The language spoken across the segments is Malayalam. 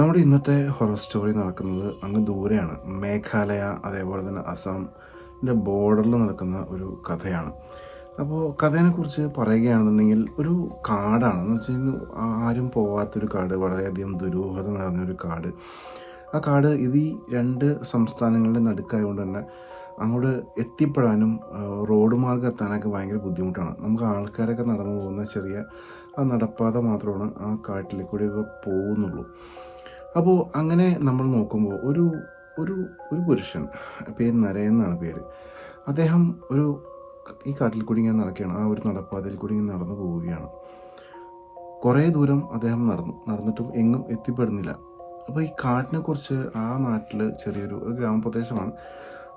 നമ്മുടെ ഇന്നത്തെ ഹൊറർ സ്റ്റോറി നടക്കുന്നത് അങ്ങ് ദൂരെയാണ്. മേഘാലയ അതേപോലെ തന്നെ അസാമിന്റെ ബോർഡറിൽ നടക്കുന്ന ഒരു കഥയാണ്. അപ്പോൾ കഥയെക്കുറിച്ച് പറയുകയാണെന്നുണ്ടെങ്കിൽ ഒരു കാടാണ്. എന്ന് വെച്ച് കഴിഞ്ഞാൽ ആരും പോകാത്തൊരു കാട് വളരെയധികം ദുരൂഹത നിറഞ്ഞൊരു കാട്. ആ കാട് ഇത് ഈ രണ്ട് സംസ്ഥാനങ്ങളുടെ നടുക്കായതുകൊണ്ട് തന്നെ അങ്ങോട്ട് എത്തിപ്പെടാനും റോഡ് മാർഗം എത്താനൊക്കെ ഭയങ്കര ബുദ്ധിമുട്ടാണ്. നമുക്ക് ആൾക്കാരൊക്കെ നടന്നു പോകുന്ന ചെറിയ ആ നടപ്പാത മാത്രമാണ് ആ കാട്ടിലേക്കൂടെയൊക്കെ കൂടിയൊക്കെ പോകുന്നുള്ളൂ. അപ്പോൾ അങ്ങനെ നമ്മൾ നോക്കുമ്പോൾ ഒരു ഒരു ഒരു പുരുഷൻ പേര് നരയൻ എന്നാണ് പേര്. അദ്ദേഹം ഒരു ഈ കാട്ടിൽ കൂടി ഇങ്ങനെ നടക്കുകയാണ്. ആ ഒരു നടപ്പാതയിൽ കൂടി ഇങ്ങനെ നടന്നു പോവുകയാണ്. കുറേ ദൂരം അദ്ദേഹം നടന്നു. നടന്നിട്ടും എങ്ങും എത്തിപ്പെടുന്നില്ല. അപ്പോൾ ഈ കാട്ടിനെക്കുറിച്ച് ആ നാട്ടിൽ ചെറിയൊരു ഒരു ഗ്രാമപ്രദേശമാണ്.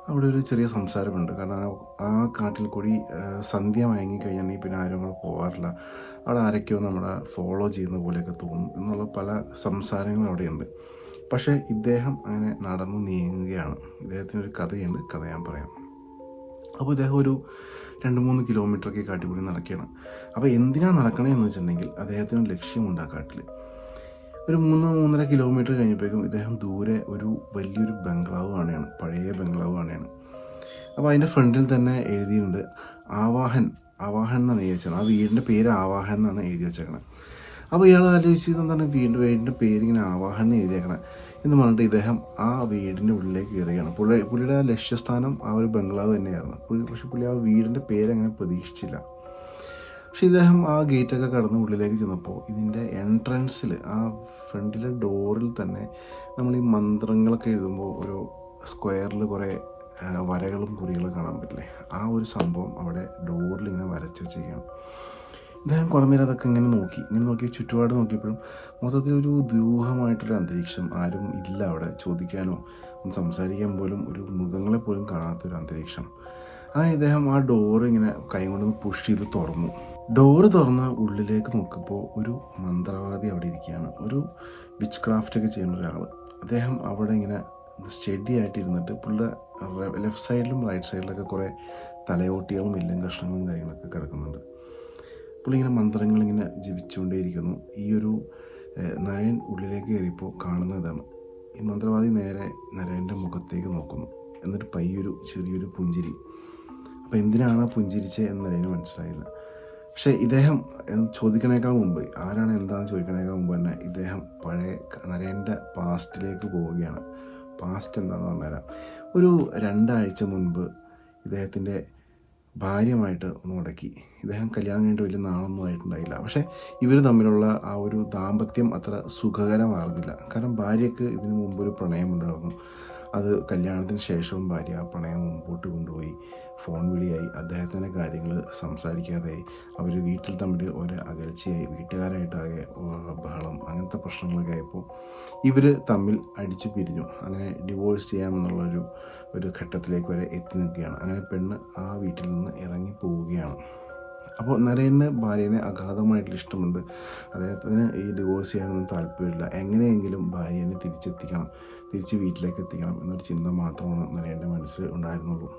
അവിടെ ഒരു ചെറിയ സംസാരമുണ്ട്. കാരണം ആ- കാട്ടിൽ കൂടി സന്ധ്യ മയങ്ങി കഴിഞ്ഞാൽ പിന്നെ ആരും കൂടെ പോകാറില്ല അവിടെ ആരൊക്കെയോ നമ്മളെ ഫോളോ ചെയ്യുന്ന പോലെയൊക്കെ തോന്നും എന്നുള്ള പല സംസാരങ്ങളും അവിടെയുണ്ട്. പക്ഷേ ഇദ്ദേഹം അങ്ങനെ നടന്നു നീങ്ങുകയാണ്. ഇദ്ദേഹത്തിനൊരു കഥയുണ്ട്. കഥ ഞാൻ പറയാം. അപ്പോൾ ഇദ്ദേഹം ഒരു രണ്ട് മൂന്ന് കിലോമീറ്ററൊക്കെ കാട്ടിക്കൂടി നടക്കുകയാണ്. അപ്പോൾ എന്തിനാണ് നടക്കണേ എന്ന് വെച്ചിട്ടുണ്ടെങ്കിൽ അദ്ദേഹത്തിന് ലക്ഷ്യമുണ്ട് ആ കാട്ടിൽ. ഒരു മൂന്ന് മൂന്നര കിലോമീറ്റർ കഴിഞ്ഞപ്പോഴേക്കും ഇദ്ദേഹം ദൂരെ ഒരു വലിയൊരു ബംഗ്ലാവ് കാണുകയാണ്. പഴയ ബംഗ്ലാവ് കാണുകയാണ്. അപ്പോൾ അതിന്റെ ഫ്രണ്ടിൽ തന്നെ എഴുതിയിട്ടുണ്ട് ആവാഹൻ ആവാഹൻ എന്നാണ് എഴുതി വെച്ചത് ആ വീടിന്റെ പേര് ആവാഹൻ എന്നാണ് എഴുതി വെച്ചേക്കണത്. അപ്പോൾ ഇയാൾ ആലോചിച്ചത് എന്താണ് വീടിന്റെ വീടിന്റെ പേരിങ്ങനെ ആവാഹൻ എന്ന് എഴുതിയേക്കണം എന്ന് പറഞ്ഞിട്ട് ഇദ്ദേഹം ആ വീടിന്റെ ഉള്ളിലേക്ക് കയറുകയാണ്. പുള്ളി പുള്ളിയുടെ ലക്ഷ്യസ്ഥാനം ആ ഒരു ബംഗ്ലാവ് തന്നെയായിരുന്നു. പുള്ളി പക്ഷെ പുള്ളി ആ വീടിന്റെ പേരങ്ങനെ പ്രതീക്ഷിച്ചില്ല. പക്ഷെ ഇദ്ദേഹം ആ ഗേറ്റൊക്കെ കടന്ന് ഉള്ളിലേക്ക് ചെന്നപ്പോൾ ഇതിന്റെ എൻട്രൻസിൽ ആ ഫ്രണ്ടിലെ ഡോറിൽ തന്നെ നമ്മൾ ഈ മന്ത്രങ്ങളൊക്കെ എഴുതുമ്പോൾ ഒരു സ്ക്വയറിൽ കുറേ വരകളും കുറികളും കാണാൻ പറ്റില്ലേ? ആ ഒരു സംഭവം അവിടെ ഡോറിൽ ഇങ്ങനെ വരച്ച് വെച്ചിരിക്കുകയാണ്. ഇദ്ദേഹം കുറേ നേരം അതൊക്കെ ഇങ്ങനെ നോക്കി. ഇങ്ങനെ നോക്കി ചുറ്റുപാട് നോക്കിയപ്പോഴും മൊത്തത്തിൽ ഒരു ദുരൂഹമായിട്ടൊരു അന്തരീക്ഷം. ആരും ഇല്ല അവിടെ. ചോദിക്കാനോ സംസാരിക്കാൻ പോലും ഒരു മൃഗങ്ങളെ പോലും കാണാത്തൊരു അന്തരീക്ഷം. അങ്ങനെ ഇദ്ദേഹം ആ ഡോർ ഇങ്ങനെ കൈ കൊണ്ടൊന്ന് പുഷ് ചെയ്ത് തുറന്നു. ഡോറ് തുറന്ന് ഉള്ളിലേക്ക് നോക്കുമ്പോൾ ഒരു മന്ത്രവാദി അവിടെ ഇരിക്കുകയാണ്. ഒരു വിച്ച് ക്രാഫ്റ്റ് ഒക്കെ ചെയ്യുന്ന ഒരാൾ അദ്ദേഹം അവിടെ ഇങ്ങനെ സ്റ്റഡി ആയിട്ടിരുന്നിട്ട് പുള്ള ലെഫ്റ്റ് സൈഡിലും റൈറ്റ് സൈഡിലൊക്കെ കുറേ തലയോട്ടികളും എല്ലും കഷ്ണങ്ങളും കാര്യങ്ങളൊക്കെ കിടക്കുന്നുണ്ട്. പുള്ളി ഇങ്ങനെ മന്ത്രങ്ങൾ ഇങ്ങനെ ജപിച്ചുകൊണ്ടേയിരിക്കുന്നു. ഈ ഒരു നയൻ ഉള്ളിലേക്ക് കയറിയപ്പോൾ കാണുന്ന ഇതാണ്. ഈ മന്ത്രവാദി നേരെ നരയന്റെ മുഖത്തേക്ക് നോക്കുന്നു. എന്നിട്ട് പയ്യൊരു ചെറിയൊരു പുഞ്ചിരി. അപ്പോൾ എന്തിനാണ് ആ പുഞ്ചിരിച്ചത് എന്ന് നരേന് മനസ്സിലായില്ല. പക്ഷേ ഇദ്ദേഹം ചോദിക്കണേക്കാൾ മുമ്പ് ആരാണ് എന്താണെന്ന് ചോദിക്കണേക്കാൾ മുമ്പ് തന്നെ ഇദ്ദേഹം പഴയ നരേന്റെ പാസ്റ്റിലേക്ക് പോവുകയാണ്. പാസ്റ്റ് എന്താണെന്ന് പറഞ്ഞുതരാം. ഒരു രണ്ടാഴ്ച മുൻപ് ഇദ്ദേഹത്തിന്റെ ഭാര്യമായിട്ട് ഒന്ന് മുടക്കി. ഇദ്ദേഹം കല്യാണം കഴിഞ്ഞിട്ട് വലിയ നാളൊന്നും ആയിട്ടുണ്ടായില്ല. പക്ഷേ ഇവർ തമ്മിലുള്ള ആ ഒരു ദാമ്പത്യം അത്ര സുഖകരമായിരുന്നില്ല കാരണം ഭാര്യയ്ക്ക് ഇതിനു മുമ്പ് ഒരു പ്രണയമുണ്ടായിരുന്നു. അത് കല്യാണത്തിന് ശേഷവും ഭാര്യ പ്രണയം മുമ്പോട്ട് കൊണ്ടുപോയി. ഫോൺ വിളിയായി. അദ്ദേഹത്തിന്റെ കാര്യങ്ങൾ സംസാരിക്കാതെ അവർ വീട്ടിൽ തമ്മിൽ ഒരു അകൽച്ചയായി. വീട്ടുകാരായിട്ടാകെ ബഹളം. അങ്ങനത്തെ പ്രശ്നങ്ങളൊക്കെ ആയപ്പോൾ ഇവർ തമ്മിൽ അടിച്ചു പിരിഞ്ഞു. അങ്ങനെ ഡിവോഴ്സ് ചെയ്യാമെന്നുള്ളൊരു ഒരു ഘട്ടത്തിലേക്ക് വരെ എത്തി നിൽക്കുകയാണ്. അങ്ങനെ പെണ്ണ് ആ വീട്ടിൽ നിന്ന് ഇറങ്ങി പോവുകയാണ്. അപ്പോൾ നരേന് ഭാര്യനെ അഗാധമായിട്ടുള്ള ഇഷ്ടമുണ്ട്. അദ്ദേഹത്തിന് ഈ ഡിവോഴ്സ് ചെയ്യാനൊന്നും താല്പര്യമില്ല. എങ്ങനെയെങ്കിലും ഭാര്യനെ തിരിച്ചെത്തിക്കണം. തിരിച്ച് വീട്ടിലേക്ക് എത്തിക്കണം എന്നൊരു ചിന്ത മാത്രമാണ് നരേന്റെ മനസ്സിൽ ഉണ്ടായിരുന്നുള്ളൂ.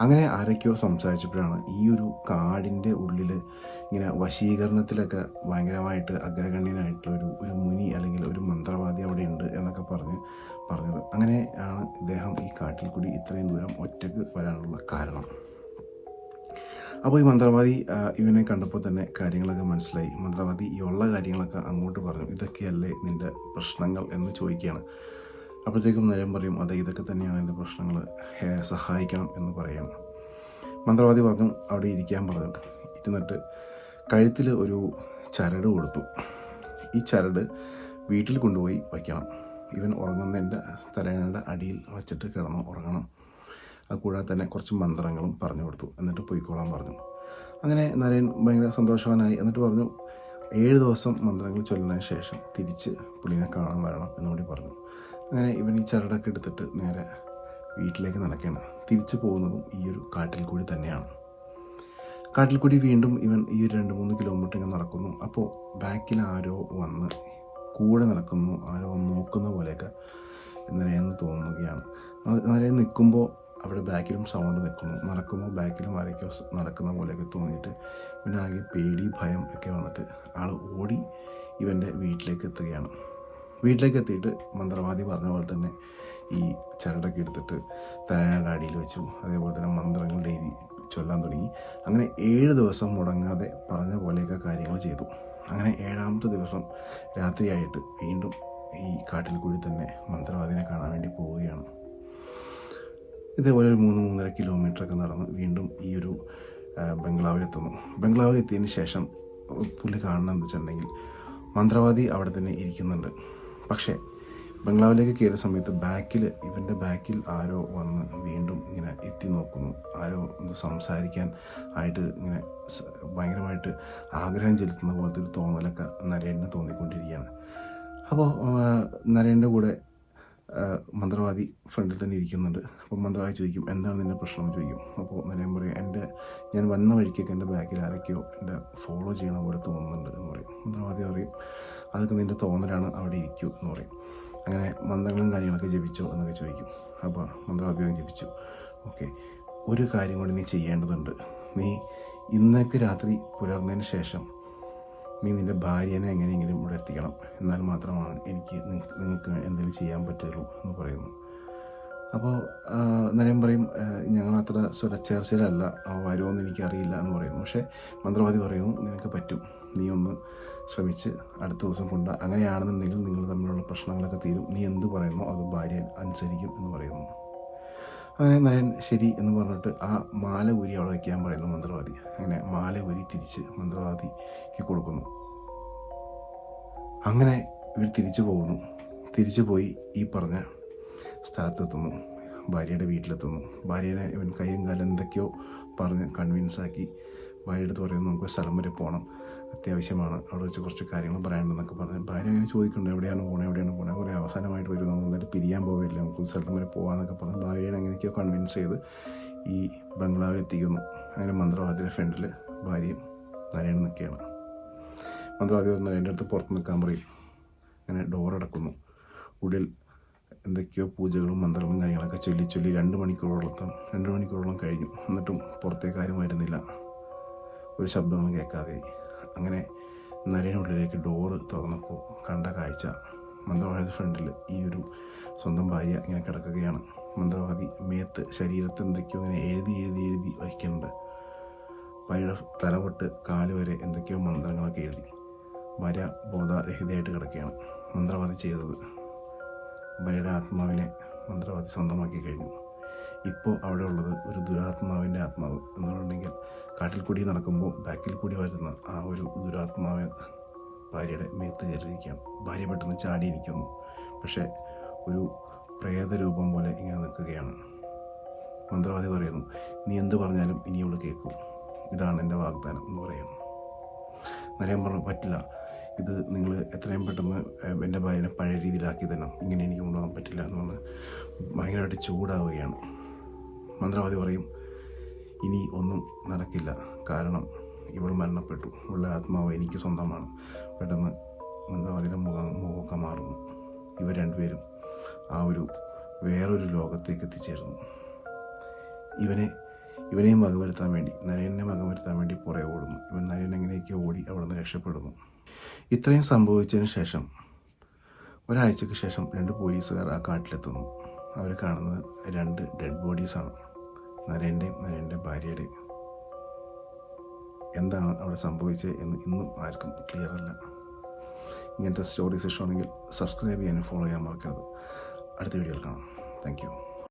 അങ്ങനെ ആരൊക്കെയോ സംസാരിച്ചപ്പോഴാണ് ഈ ഒരു കാടിന്റെ ഉള്ളിൽ ഇങ്ങനെ വശീകരണത്തിലൊക്കെ ഭയങ്കരമായിട്ട് അഗ്രഗണ്യനായിട്ടുള്ള ഒരു ഒരു മുനി അല്ലെങ്കിൽ ഒരു മന്ത്രവാദി അവിടെ ഉണ്ട് എന്നൊക്കെ പറഞ്ഞ് പറഞ്ഞത്. അങ്ങനെയാണ് ഇദ്ദേഹം ഈ കാട്ടിൽ കൂടി ഇത്രയും ദൂരം ഒറ്റയ്ക്ക് വരാനുള്ള കാരണം. അപ്പോൾ ഈ മന്ത്രവാദി ഇവനെ കണ്ടപ്പോൾ തന്നെ കാര്യങ്ങളൊക്കെ മനസ്സിലായി. മന്ത്രവാദി ഈ ഉള്ള കാര്യങ്ങളൊക്കെ അങ്ങോട്ട് പറഞ്ഞു. ഇതൊക്കെയല്ലേ നിന്റെ പ്രശ്നങ്ങൾ? എന്ന് ചോദിക്കുകയാണ്. അപ്പോഴത്തേക്കും നരം പറയും അതെ ഇതൊക്കെ തന്നെയാണ് എന്റെ പ്രശ്നങ്ങൾ. സഹായിക്കണം എന്ന് പറയണം. മന്ത്രവാദി പറഞ്ഞു അവിടെ ഇരിക്കാൻ പറഞ്ഞു. ഇരുന്നിട്ട് കഴുത്തിൽ ഒരു ചരട് കൊടുത്തു. ഈ ചരട് വീട്ടിൽ കൊണ്ടുപോയി വയ്ക്കണം. ഇവൻ ഉറങ്ങുന്നതിന്റെ തലേണയുടെ അടിയിൽ വച്ചിട്ട് കിടന്ന് ഉറങ്ങണം. അത് കൂടാതെ തന്നെ കുറച്ച് മന്ത്രങ്ങളും പറഞ്ഞു കൊടുത്തു. എന്നിട്ട് പൊയ്ക്കോളാൻ പറഞ്ഞു. അങ്ങനെ നരേൻ ഭയങ്കര സന്തോഷവാനായി. എന്നിട്ട് പറഞ്ഞു ഏഴ് ദിവസം മന്ത്രങ്ങൾ ചൊല്ലിനതിന് ശേഷം തിരിച്ച് പുള്ളിനെ കാണാൻ വരണം എന്നുകൂടി പറഞ്ഞു. അങ്ങനെ ഇവൻ ഈ ചരടൊക്കെ എടുത്തിട്ട് നേരെ വീട്ടിലേക്ക് നടക്കുകയാണ്. തിരിച്ചു പോകുന്നതും ഈ ഒരു കാട്ടിൽ കൂടി തന്നെയാണ്. കാട്ടിൽ കൂടി വീണ്ടും ഇവൻ ഈ ഒരു രണ്ട് മൂന്ന് കിലോമീറ്റർ ഇങ്ങനെ നടക്കുന്നു. അപ്പോൾ ബാക്കിൽ ആരോ വന്ന് കൂടെ നടക്കുന്നു ആരോ നോക്കുന്ന പോലെയൊക്കെ നിറയെന്ന് തോന്നുകയാണ്. നിറയെ നിൽക്കുമ്പോൾ അവിടെ ബാക്കിലും സൗണ്ട് നിൽക്കുന്നു. നടക്കുമ്പോൾ ബാക്കിലും ആരൊക്കെയോ നടക്കുന്ന പോലെയൊക്കെ തോന്നിയിട്ട് പിന്നെ ആകെ പേടി ഭയം ഒക്കെ വന്നിട്ട് ആൾ ഓടി ഇവന്റെ വീട്ടിലേക്ക് എത്തുകയാണ്. വീട്ടിലേക്ക് എത്തിയിട്ട് മന്ത്രവാദി പറഞ്ഞ പോലെ തന്നെ ഈ ചരടൊക്കെ എടുത്തിട്ട് തലയുടെ അടിയിൽ വെച്ചു. അതേപോലെ തന്നെ മന്ത്രങ്ങൾ ഡെയിലി ചൊല്ലാൻ തുടങ്ങി. അങ്ങനെ ഏഴ് ദിവസം മുടങ്ങാതെ പറഞ്ഞ പോലെയൊക്കെ കാര്യങ്ങൾ ചെയ്തു. അങ്ങനെ ഏഴാമത്തെ ദിവസം രാത്രിയായിട്ട് വീണ്ടും ഈ കാട്ടിൽ കൂടി തന്നെ മന്ത്രവാദിനെ കാണാൻ വേണ്ടി പോവുകയാണ്. ഇതേപോലെ ഒരു മൂന്ന് മൂന്നര കിലോമീറ്ററൊക്കെ നടന്ന് വീണ്ടും ഈ ഒരു ബംഗ്ലാവിലെത്തുന്നു. ബംഗ്ലാവിലെത്തിയതിന് ശേഷം പുള്ളി കാണണം എന്ന് വെച്ചിട്ടുണ്ടെങ്കിൽ മന്ത്രവാദി അവിടെ തന്നെ ഇരിക്കുന്നുണ്ട്. പക്ഷേ ബംഗ്ലാവിലേക്ക് കയറിയ സമയത്ത് ബാക്കിൽ ഇവന്റെ ബാക്കിൽ ആരോ വന്ന് വീണ്ടും ഇങ്ങനെ എത്തി നോക്കുന്നു. ആരോ ഒന്ന് സംസാരിക്കാൻ ആയിട്ട് ഇങ്ങനെ ഭയങ്കരമായിട്ട് ആഗ്രഹം ചെലുത്തുന്ന പോലത്തെ ഒരു തോന്നലൊക്കെ നരേണിന് തോന്നിക്കൊണ്ടിരിക്കുകയാണ്. അപ്പോൾ നരേണിന്റെ കൂടെ മന്ത്രവാദി ഫ്രണ്ടിൽ തന്നെ ഇരിക്കുന്നുണ്ട്. അപ്പോൾ മന്ത്രവാദി ചോദിക്കും എന്താണ് നിന്റെ പ്രശ്നം? ചോദിക്കും. അപ്പോൾ നിലയം പറയും എന്റെ ഞാൻ വന്ന വഴിക്കൊക്കെ എന്റെ ബാക്കിൽ ആരൊക്കെയോ എന്റെ ഫോളോ ചെയ്യണ പോലെ തോന്നുന്നുണ്ട് എന്ന് പറയും. മന്ത്രവാദി പറയും അതൊക്കെ നിന്റെ തോന്നലാണ് അവിടെ ഇരിക്കൂ എന്ന് പറയും. അങ്ങനെ മന്ത്രങ്ങളും കാര്യങ്ങളൊക്കെ ജപിച്ചോ എന്നൊക്കെ ചോദിക്കും. അപ്പോൾ മന്ത്രവാദി ജപിച്ചു. ഓക്കെ. ഒരു കാര്യം കൂടി നീ ചെയ്യേണ്ടതുണ്ട്. നീ ഇന്നേക്ക് രാത്രി പുലർന്നതിന് ശേഷം നീ നിന്റെ ഭാര്യനെ എങ്ങനെയെങ്കിലും ഇവിടെ എത്തിക്കണം. എന്നാൽ മാത്രമാണ് എനിക്ക് നിങ്ങൾക്ക് എന്തെങ്കിലും ചെയ്യാൻ പറ്റുള്ളൂ എന്ന് പറയുന്നു. അപ്പോൾ നരേൻ പറയും "ആ, ഞങ്ങൾ അത്ര സ്വരച്ചേർച്ചയിലല്ല വരുമെന്ന് എനിക്കറിയില്ല എന്ന് പറയുന്നു. പക്ഷേ മന്ത്രവാദി പറയുന്നു നിനക്ക് പറ്റും. നീ ഒന്ന് ശ്രമിച്ച് അടുത്ത ദിവസം കൊണ്ട് അങ്ങനെയാണെന്നുണ്ടെങ്കിൽ നിങ്ങൾ തമ്മിലുള്ള പ്രശ്നങ്ങളൊക്കെ തീരും. നീ എന്ത് പറയുന്നു അത് ഭാര്യ അനുസരിക്കും എന്ന് പറയുന്നു. അങ്ങനെ നരൻ ശരി എന്ന് പറഞ്ഞിട്ട് ആ മാല ഊരി അവിടെ വയ്ക്കാൻ പറയുന്നു മന്ത്രവാദി. അങ്ങനെ മാല ഊരി തിരിച്ച് മന്ത്രവാദിക്ക് കൊടുക്കുന്നു. അങ്ങനെ ഇവർ തിരിച്ചു പോകുന്നു. തിരിച്ചു പോയി ഈ പറഞ്ഞ സ്ഥലത്തെത്തുന്നു. ഭാര്യയുടെ വീട്ടിലെത്തുന്നു. ഭാര്യനെ ഇവൻ കയ്യും കാലം എന്തൊക്കെയോ പറഞ്ഞ് കൺവിൻസ് ആക്കി ഭാര്യയുടെ അടുത്ത് പറയുന്നു നമുക്ക് സ്ഥലം വരെ പോകണം അത്യാവശ്യമാണ് അവിടെ വെച്ച് കുറച്ച് കാര്യങ്ങൾ പറയാനുണ്ടെന്നൊക്കെ പറഞ്ഞ്. ഭാര്യ അങ്ങനെ ചോദിക്കുന്നുണ്ട് എവിടെയാണ് പോകുന്നത് എവിടെയാണ് പോകുന്നത് കുറേ അവസാനമായിട്ട് വരും. നമ്മൾ എന്നിട്ട് പിരിയാൻ പോവില്ല നമുക്ക് ഒരു സ്ഥലത്തും വരെ പോകാമെന്നൊക്കെ പറഞ്ഞ് ഭാര്യയെ അങ്ങനെയൊക്കെ കൺവിൻസ് ചെയ്ത് ഈ ബംഗ്ലാവിൽ എത്തിക്കുന്നു. അങ്ങനെ മന്ത്രവാദിയുടെ ഫ്രണ്ടിൽ ഭാര്യയും നരേണ് നിൽക്കുകയാണ്. മന്ത്രവാദി വന്ന് എന്റെ അടുത്ത് പുറത്ത് നിൽക്കാൻ പറയും. അങ്ങനെ ഡോർ അടക്കുന്നു. ഉള്ളിൽ എന്തൊക്കെയോ പൂജകളും മന്ത്രങ്ങളും കാര്യങ്ങളൊക്കെ ചൊല്ലി ചൊല്ലി രണ്ട് മണിക്കൂറോളം രണ്ട് മണിക്കൂറോളം കഴിഞ്ഞു. എന്നിട്ടും പുറത്തേക്കാരും വരുന്നില്ല. ഒരു ശബ്ദമൊന്നും കേൾക്കാതെ അങ്ങനെ നരേനുള്ളിലേക്ക് ഡോറ് തുറന്നപ്പോൾ കണ്ട കാഴ്ച മന്ത്രവാദി ഫ്രണ്ടിൽ ഈ ഒരു സ്വന്തം ഭാര്യ ഇങ്ങനെ കിടക്കുകയാണ്. മന്ത്രവാദി മേത്ത് ശരീരത്തിൽ എന്തൊക്കെയോ ഇങ്ങനെ എഴുതി എഴുതി എഴുതി വയ്ക്കുന്നുണ്ട്. ഭാര്യയുടെ തലവട്ട് കാൽ വരെ എന്തൊക്കെയോ മന്ത്രങ്ങളൊക്കെ എഴുതി. ഭാര്യ ബോധരഹിതയായിട്ട് കിടക്കുകയാണ്. മന്ത്രവാദി ചെയ്തത്. ഭാര്യയുടെ ആത്മാവിനെ മന്ത്രവാദി സ്വന്തമാക്കി കഴിഞ്ഞു. ഇപ്പോൾ അവിടെ ഉള്ളത് ഒരു ദുരാത്മാവിന്റെ ആത്മാവ് എന്നുണ്ടെങ്കിൽ കാട്ടിൽ കൂടി നടക്കുമ്പോൾ ബാക്കിൽ കൂടി വരുന്ന ആ ഒരു ദുരാത്മാവ് ഭാര്യയുടെ മേത്ത് കയറിയിരിക്കുകയാണ്. ഭാര്യ പെട്ടെന്ന് ചാടിയിരിക്കുന്നു. പക്ഷേ ഒരു പ്രേതരൂപം പോലെ ഇങ്ങനെ നിൽക്കുകയാണ്. മന്ത്രവാദി പറയുന്നു നീ എന്ത് പറഞ്ഞാലും ഇനി അവൾ കേൾക്കും. ഇതാണ് എന്റെ വാഗ്ദാനം എന്ന് പറയുന്നു. നരേൻ പറഞ്ഞു പറ്റില്ല. ഇത് നിങ്ങൾ എത്രയും പെട്ടെന്ന് എന്റെ ഭാര്യനെ പഴയ രീതിയിലാക്കി തരണം. ഇങ്ങനെ എനിക്ക് കൊണ്ടുപോകാൻ പറ്റില്ല എന്ന് പറഞ്ഞ് ഭയങ്കരമായിട്ട് ചൂടാവുകയാണ്. മന്ത്രവാദി പറയും ഇനി ഒന്നും നടക്കില്ല. കാരണം ഇവൾ മരണപ്പെട്ടു. ഇവളുടെ ആത്മാവ് എനിക്ക് സ്വന്തമാണ്. പെട്ടെന്ന് മന്ത്രവാദിയുടെ മുഖം മുഖമൊക്കെ മാറുന്നു. ഇവർ രണ്ടുപേരും ആ ഒരു വേറൊരു ലോകത്തേക്ക് എത്തിച്ചേരുന്നു ഇവനെ ഇവനെയും വകവരുത്താൻ വേണ്ടി നരേനെ വകവരുത്താൻ വേണ്ടി പുറകെ ഓടുന്നു. ഇവൻ നരയൻ എങ്ങനെയൊക്കെ ഓടി അവിടെ നിന്ന് രക്ഷപ്പെടുന്നു. ഇത്രയും സംഭവിച്ചതിന് ശേഷം ഒരാഴ്ചക്ക് ശേഷം രണ്ട് പോലീസുകാർ ആ കാട്ടിലെത്തുന്നു. അവർ കാണുന്നത് രണ്ട് ഡെഡ് ബോഡീസാണ്. നരേന്റെയും നരേന്റെ ഭാര്യയുടെയും. എന്താണ് അവിടെ സംഭവിച്ചത് എന്ന് ഇന്നും ആർക്കും ക്ലിയർ അല്ല. ഇങ്ങനത്തെ സ്റ്റോറീസ് ഇഷ്ടമാണെങ്കിൽ സബ്സ്ക്രൈബ് ചെയ്യാനും ഫോളോ ചെയ്യാൻ മറക്കരുത്. അടുത്ത വീഡിയോയിൽ കാണാം. താങ്ക്